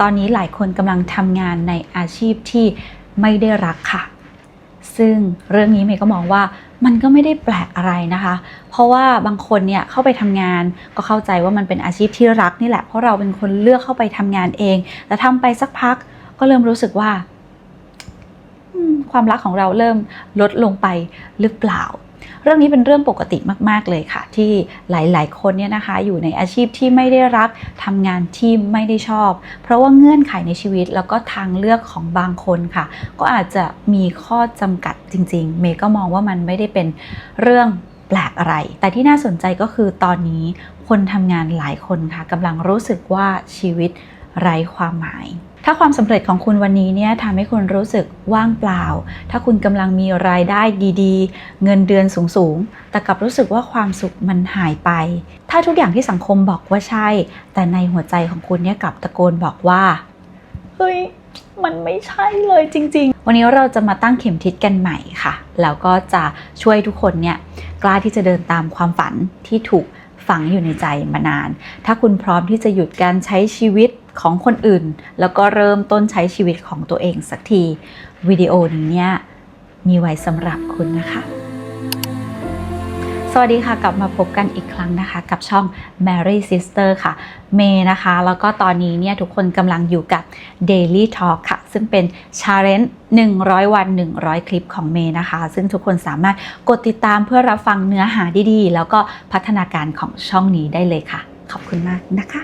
ตอนนี้หลายคนกำลังทำงานในอาชีพที่ไม่ได้รักค่ะ ซึ่งเรื่องนี้เมย์ก็มองว่ามันก็ไม่ได้แปลกอะไรนะคะ เพราะว่าบางคนเนี่ยเข้าไปทำงานก็เข้าใจว่ามันเป็นอาชีพที่รักนี่แหละ เพราะเราเป็นคนเลือกเข้าไปทำงานเอง แต่ทำไปสักพักก็เริ่มรู้สึกว่า ความรักของเราเริ่มลดลงไปหรือเปล่า เรื่องนี้เป็นเรื่องปกติมากๆเลยค่ะ ที่หลายๆคนเนี่ยนะคะอยู่ในอาชีพที่ไม่ได้รักทำงานที่ไม่ได้ชอบ เพราะว่าเงื่อนไขในชีวิตแล้วก็ทางเลือกของบางคนค่ะ ก็อาจจะมีข้อจำกัดจริง ๆ เมย์ก็มองว่ามันไม่ได้เป็นเรื่องแปลกอะไร แต่ที่น่าสนใจก็คือตอนนี้คนทำงานหลายคนค่ะกำลังรู้สึกว่าชีวิตไร้ความหมาย ถ้าความสำเร็จของคุณวันนี้เนี่ยทำให้คุณรู้สึกว่างเปล่า ถ้าคุณกำลังมีรายได้ดีๆ เงินเดือนสูงๆ แต่กลับรู้สึกว่าความสุขมันหายไป ถ้าทุกอย่างที่สังคมบอกว่าใช่ แต่ในหัวใจของคุณเนี่ยกลับตะโกนบอกว่า เฮ้ยมันไม่ใช่เลยจริง ๆ วันนี้เราจะมาตั้งเข็มทิศกันใหม่ค่ะ แล้วก็จะช่วยทุกคนเนี่ยกล้าที่จะเดินตามความฝันที่ถูกฝังอยู่ในใจมานาน ถ้าคุณพร้อมที่จะหยุดการใช้ชีวิต ของคนอื่น แล้วก็เริ่มต้นใช้ชีวิตของตัวเองสักทีวิดีโอนี้เนี่ยมีไว้สำหรับคุณนะคะ สวัสดีค่ะกลับมาพบกันอีกครั้งนะคะ กับช่อง Mary Sister ค่ะ เมย์นะคะ แล้วก็ตอนนี้เนี่ยทุกคนกำลังอยู่กับ Daily Talk ค่ะ ซึ่งเป็น Challenge 100 วัน 100 คลิปของเมย์นะคะ ซึ่งทุกคนสามารถกดติดตามเพื่อรับฟังเนื้อหาดีๆ แล้วก็พัฒนาการของช่องนี้ได้เลยค่ะ ขอบคุณมากนะคะ